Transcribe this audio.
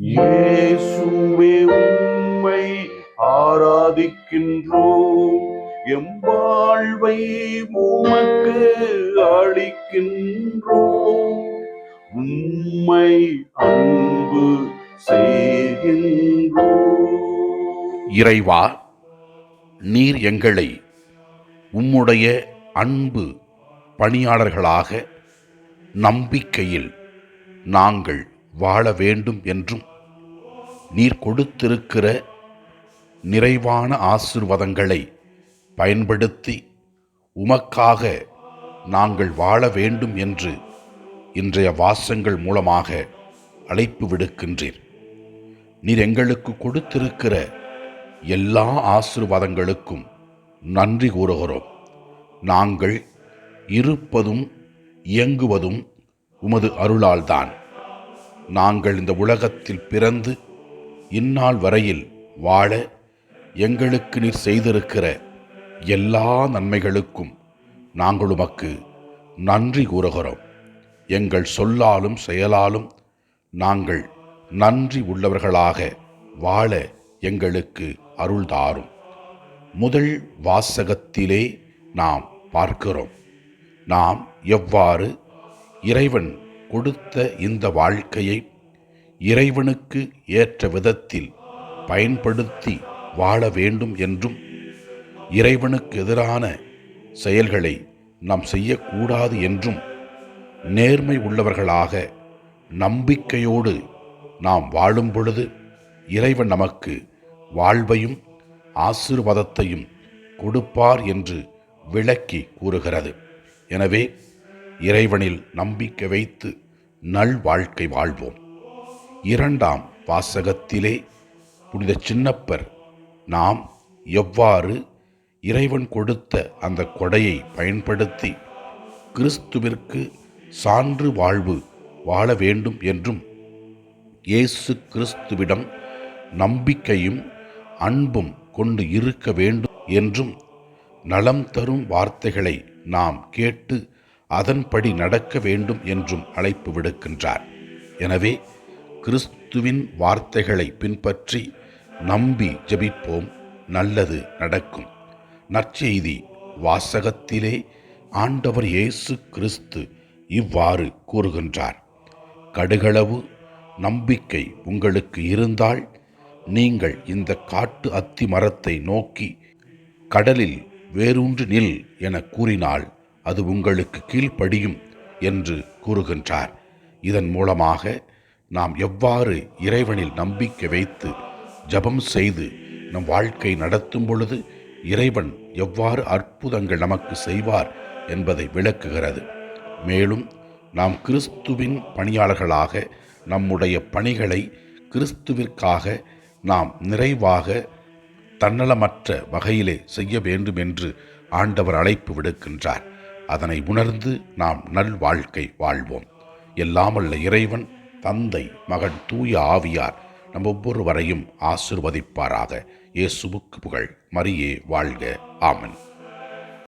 இயேசுவே உம்மை ஆராதிக்கின்றோம். எம் வாழ்வை உமக்கு அளிக்கின்றோம். உம்மை அன்பு செய்கின்றோம். இறைவா நீர் எங்களை உம்முடைய அன்பு பணியாளர்களாக நம்பிக்கையில் நாங்கள் வாழ வேண்டும் என்றும் நீர் கொடுத்திருக்கிற நிறைவான ஆசிர்வாதங்களை பயன்படுத்தி உமக்காக நாங்கள் வாழ வேண்டும் என்று இன்றைய வாசங்கள் மூலமாக அழைப்பு விடுக்கின்றீர் நீர் எங்களுக்கு கொடுத்திருக்கிற எல்லா ஆசிர்வாதங்களுக்கும் நன்றி கூறுகிறோம். நாங்கள் இருப்பதும் இயங்குவதும் உமது அருளால்தான் நாங்கள் இந்த உலகத்தில் பிறந்து இந்நாள் வரையில் வாழ எங்களுக்கு நீர் செய்திருக்கிற எல்லா நன்மைகளுக்கும் நாங்கள் உமக்கு நன்றி கூறுகிறோம். எங்கள் சொல்லாலும் செயலாலும் நாங்கள் நன்றி உள்ளவர்களாக வாழ எங்களுக்கு அருள் தாரும். முதல் வாசகத்திலே நாம் பார்க்கிறோம். நாம் எவ்வாறு இறைவன் கொடுத்த இந்த வாழ்க்கையை இறைவனுக்கு ஏற்ற விதத்தில் பயன்படுத்தி வாழ வேண்டும் என்றும் இறைவனுக்கு எதிரான செயல்களை நாம் செய்யக்கூடாது என்றும் நேர்மை உள்ளவர்களாக நம்பிக்கையோடு நாம் வாழும் பொழுது இறைவன் நமக்கு வாழ்வையும் ஆசீர்வாதத்தையும் கொடுப்பார் என்று விளக்கி கூறுகிறது. எனவே இறைவனில் நம்பிக்கை வைத்து நல் வாழ்க்கை வாழ்வோம். இரண்டாம் வாசகத்திலே புனித சின்னப்பர் நாம் எவ்வாறு இறைவன் கொடுத்த அந்த கொடையை பயன்படுத்தி கிறிஸ்துவிற்கு சான்று வாழ்வு வாழ வேண்டும் என்றும் இயேசு கிறிஸ்துவிடம் நம்பிக்கையும் அன்பும் கொண்டு இருக்க வேண்டும் என்றும் நலம் தரும் வார்த்தைகளை நாம் கேட்டு அதன்படி நடக்க வேண்டும் என்றும் அழைப்பு விடுக்கின்றார். எனவே கிறிஸ்துவின் வார்த்தைகளை பின்பற்றி நம்பி ஜெபிப்போம். நல்லது நடக்கும். நற்செய்தி வாசகத்திலே ஆண்டவர் இயேசு கிறிஸ்து இவ்வாறு கூறுகின்றார். கடுகளவு நம்பிக்கை உங்களுக்கு இருந்தால் நீங்கள் இந்த காட்டு அத்தி மரத்தை நோக்கி கடலில் வேரூன்று நில் என கூறினால் அது உங்களுக்கு கீழ்ப்படியும் என்று கூறுகின்றார். இதன் மூலமாக நாம் எவ்வாறு இறைவனில் நம்பிக்கை வைத்து ஜெபம் செய்து நம் வாழ்க்கை நடத்தும் பொழுது இறைவன் எவ்வாறு அற்புதங்கள் நமக்கு செய்வார் என்பதை விளக்குகிறது. மேலும் நாம் கிறிஸ்துவின் பணியாளர்களாக நம்முடைய பணிகளை கிறிஸ்துவிற்காக நாம் நிறைவாக தன்னலமற்ற வகையிலே செய்ய வேண்டும் என்று ஆண்டவர் அழைப்பு விடுக்கின்றார். அதனை உணர்ந்து நாம் நல் வாழ்க்கை வாழ்வோம். எல்லாமல்ல இறைவன் தந்தை மகன் தூய ஆவியார் நம் ஒவ்வொருவரையும் ஆசிர்வதிப்பாராக. இயேசுவுக்கு புகழ். மரியே வாழ்க. ஆமன்.